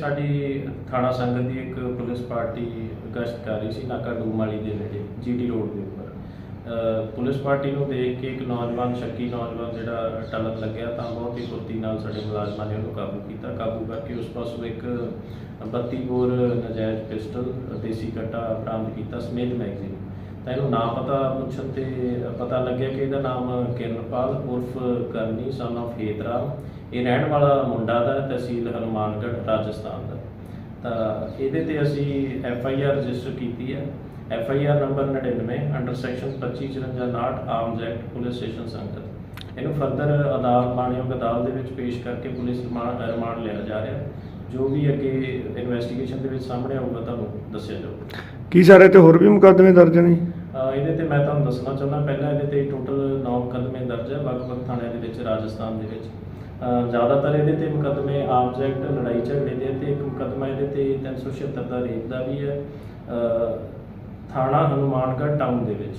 ਸਾਡੀ ਥਾਣਾ ਸੰਗਤ ਦੀ ਇੱਕ ਪੁਲਿਸ ਪਾਰਟੀ ਗਸ਼ਤ ਕਰ ਰਹੀ ਸੀ, ਨਾਕਾ ਡੂਮਾਲੀ ਦੇ ਨੇੜੇ ਜੀਟੀ ਰੋਡ ਦੇ ਉੱਪਰ। ਪੁਲਿਸ ਪਾਰਟੀ ਨੂੰ ਦੇਖ ਕੇ ਇੱਕ ਨੌਜਵਾਨ, ਸ਼ੱਕੀ ਨੌਜਵਾਨ ਜਿਹੜਾ ਟਲਕ ਲੱਗਿਆ, ਤਾਂ ਬਹੁਤ ਹੀ ਫੁਰਤੀ ਨਾਲ ਸਾਡੇ ਮੁਲਾਜ਼ਮਾਂ ਨੇ ਉਹਨੂੰ ਕਾਬੂ ਕੀਤਾ। ਕਾਬੂ ਕਰਕੇ ਉਸ ਪਾਸੋਂ ਇੱਕ 32 ਬੋਰ ਨਜਾਇਜ਼ ਪਿਸਟਲ, ਦੇਸੀ ਕੱਟਾ ਬਰਾਮਦ ਕੀਤਾ, ਸਮੇਤ ਮੈਗਜ਼ੀਨ। ਤਾਂ ਇਹਨੂੰ ਨਾਮ ਪਤਾ ਪੁੱਛਣ ਤੇ ਪਤਾ ਲੱਗਿਆ ਕਿ ਇਹਦਾ ਨਾਮ ਕਿਰਨਪਾਲ ਉਰਫ ਕਰਨੀ, son of ਹੇਤਰਾਮ। ਇਹ ਰਹਿਣ ਵਾਲਾ ਮੁੰਡਾ ਦਾ ਤਹਿਸੀਲ ਹਨੂਮਾਨਗੜ੍ਹ ਰਾਜਸਥਾਨ ਦਾ। ਤਾਂ ਇਹਦੇ ਤੇ ਅਸੀਂ ਐਫ ਆਈ ਆਰ ਰਜਿਸਟਰ ਕੀਤੀ ਹੈ। F I R number 99 under section 2554 arms act, police station Sangat. ਇਹਨੂੰ ਫਰਦਰ ਅਦਾਲਤ, ਮਾਨਯੋਗ ਅਦਾਲਤ ਦੇ ਵਿੱਚ ਪੇਸ਼ ਕਰਕੇ ਪੁਲਿਸ ਰਿਮਾਂਡ ਲਿਆ ਜਾ ਰਿਹਾ। ਜੋ ਵੀ ਅੱਗੇ ਇਨਵੈਸਟੀਗੇਸ਼ਨ ਦੇ ਵਿੱਚ ਸਾਹਮਣੇ ਆਊਗਾ, ਤੁਹਾਨੂੰ ਦੱਸਿਆ ਜਾਊਗਾ। ਕੀ ਸਾਰੇ ਤੇ ਹੋਰ ਵੀ ਮੁਕੱਦਮੇ ਦਰਜ ਨੇ? ਇਹਦੇ ਤੇ ਮੈਂ ਤੁਹਾਨੂੰ ਦੱਸਣਾ ਚਾਹੁੰਦਾ, ਪਹਿਲਾਂ ਇਹਦੇ ਤੇ ਟੋਟਲ 9 ਮੁਕੱਦਮੇ ਦਰਜ ਹੈ, ਵੱਖ-ਵੱਖ ਥਾਣਿਆਂ ਦੇ ਵਿੱਚ, ਰਾਜਸਥਾਨ ਦੇ ਵਿੱਚ। ਜ਼ਿਆਦਾਤਰ ਇਹਦੇ ਤੇ ਮੁਕੱਦਮੇ ਆਰਮਜ਼ ਲੜਾਈ ਝਗੜੇ ਦੇ ਤੇ ਇੱਕ ਮੁਕੱਦਮਾ ਇਹਦੇ ਤੇ 376 ਦਾ ਰੇਪ ਦਾ ਵੀ ਹੈ। ਅਹ ਥਾਣਾ ਹਨੂਮਾਨਗੜ੍ਹ ਟਾਊਨ ਦੇ ਵਿੱਚ।